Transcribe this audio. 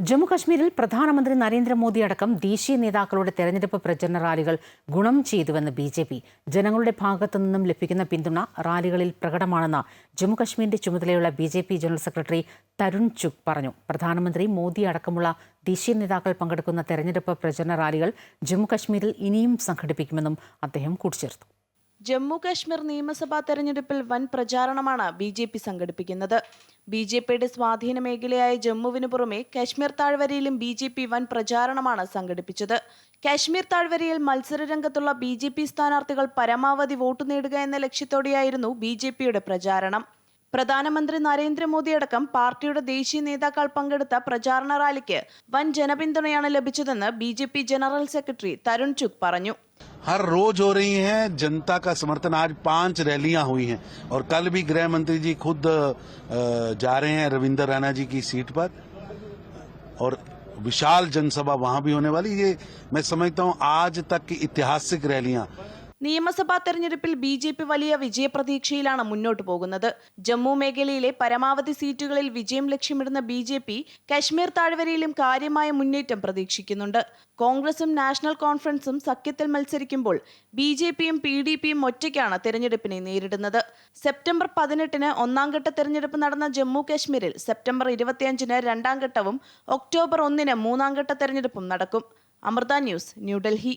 ജമ്മു കശ്മീരിൽ പ്രധാനമന്ത്രി നരേന്ദ്രമോദി അടക്കം ദേശീയ നേതാക്കളുടെ തെരഞ്ഞെടുപ്പ് പ്രചരണ റാലികൾ ഗുണം ചെയ്തുവെന്ന് ബി ജെ പി. ജനങ്ങളുടെ ഭാഗത്തു നിന്നും ലഭിക്കുന്ന പിന്തുണ റാലികളിൽ പ്രകടമാണെന്ന് ജമ്മു കശ്മീരിന്റെ ചുമതലയുള്ള B J P general secretary Tarun Chugh പറഞ്ഞു. പ്രധാനമന്ത്രി മോദി അടക്കമുള്ള ദേശീയ നേതാക്കൾ പങ്കെടുക്കുന്ന തെരഞ്ഞെടുപ്പ് പ്രചരണ റാലികൾ ജമ്മു കശ്മീരിൽ ഇനിയും സംഘടിപ്പിക്കുമെന്നും അദ്ദേഹം കൂട്ടിച്ചേർത്തു. ജമ്മു കാശ്മീർ നിയമസഭാ തെരഞ്ഞെടുപ്പിൽ വൻ പ്രചാരണമാണ് ബി ജെ പി സംഘടിപ്പിക്കുന്നത്. ബി ജെ പിയുടെ സ്വാധീന മേഖലയായ ജമ്മുവിന് പുറമെ കാശ്മീർ താഴ്വരയിലും ബി ജെ പി വൻ പ്രചാരണമാണ് സംഘടിപ്പിച്ചത്. കാശ്മീർ താഴ്വരയിൽ മത്സരരംഗത്തുള്ള ബി ജെ പി സ്ഥാനാർത്ഥികൾ പരമാവധി വോട്ട് നേടുക എന്ന ലക്ഷ്യത്തോടെയായിരുന്നു ബി ജെ പിയുടെ പ്രചാരണം. പ്രധാനമന്ത്രി നരേന്ദ്രമോദി അടക്കം പാർട്ടിയുടെ ദേശീയ നേതാക്കൾ പങ്കെടുത്ത പ്രചാരണ റാലിക്ക് വൻ ജനപിന്തുണയാണ് ലഭിച്ചതെന്ന് B general secretary Tarun Chugh പറഞ്ഞു. हर रोज हो रही हैं, जनता का समर्थन। आज पाँच रैलियाँ हुई हैं और कल भी गृह मंत्री जी खुद जा रहे हैं रविंदर राणा जी की सीट पर। और विशाल जनसभा वहाँ भी होने वाली। ये मैं समझता हूँ, आज तक की ऐतिहासिक रैलियाँ നിയമസഭാ തെരഞ്ഞെടുപ്പിൽ ബി ജെ പി വലിയ വിജയപ്രതീക്ഷയിലാണ് മുന്നോട്ട് പോകുന്നത്. ജമ്മു മേഖലയിലെ പരമാവധി സീറ്റുകളിൽ വിജയം ലക്ഷ്യമിടുന്ന ബി ജെ പി കശ്മീർ താഴ്വരയിലും കാര്യമായ മുന്നേറ്റം പ്രതീക്ഷിക്കുന്നുണ്ട്. കോൺഗ്രസും നാഷണൽ കോൺഫറൻസും സഖ്യത്തിൽ മത്സരിക്കുമ്പോൾ ബി ജെ പിയും പി ഡി പിയും ഒറ്റയ്ക്കാണ് തെരഞ്ഞെടുപ്പിനെ നേരിടുന്നത്. സെപ്റ്റംബർ പതിനെട്ടിന് ഒന്നാം ഘട്ട തെരഞ്ഞെടുപ്പ് നടന്ന ജമ്മു കശ്മീരിൽ സെപ്റ്റംബർ ഇരുപത്തിയഞ്ചിന് രണ്ടാം ഘട്ടവും ഒക്ടോബർ ഒന്നിന് മൂന്നാം ഘട്ട തെരഞ്ഞെടുപ്പും നടക്കും. അമൃത ന്യൂസ് ന്യൂഡൽഹി.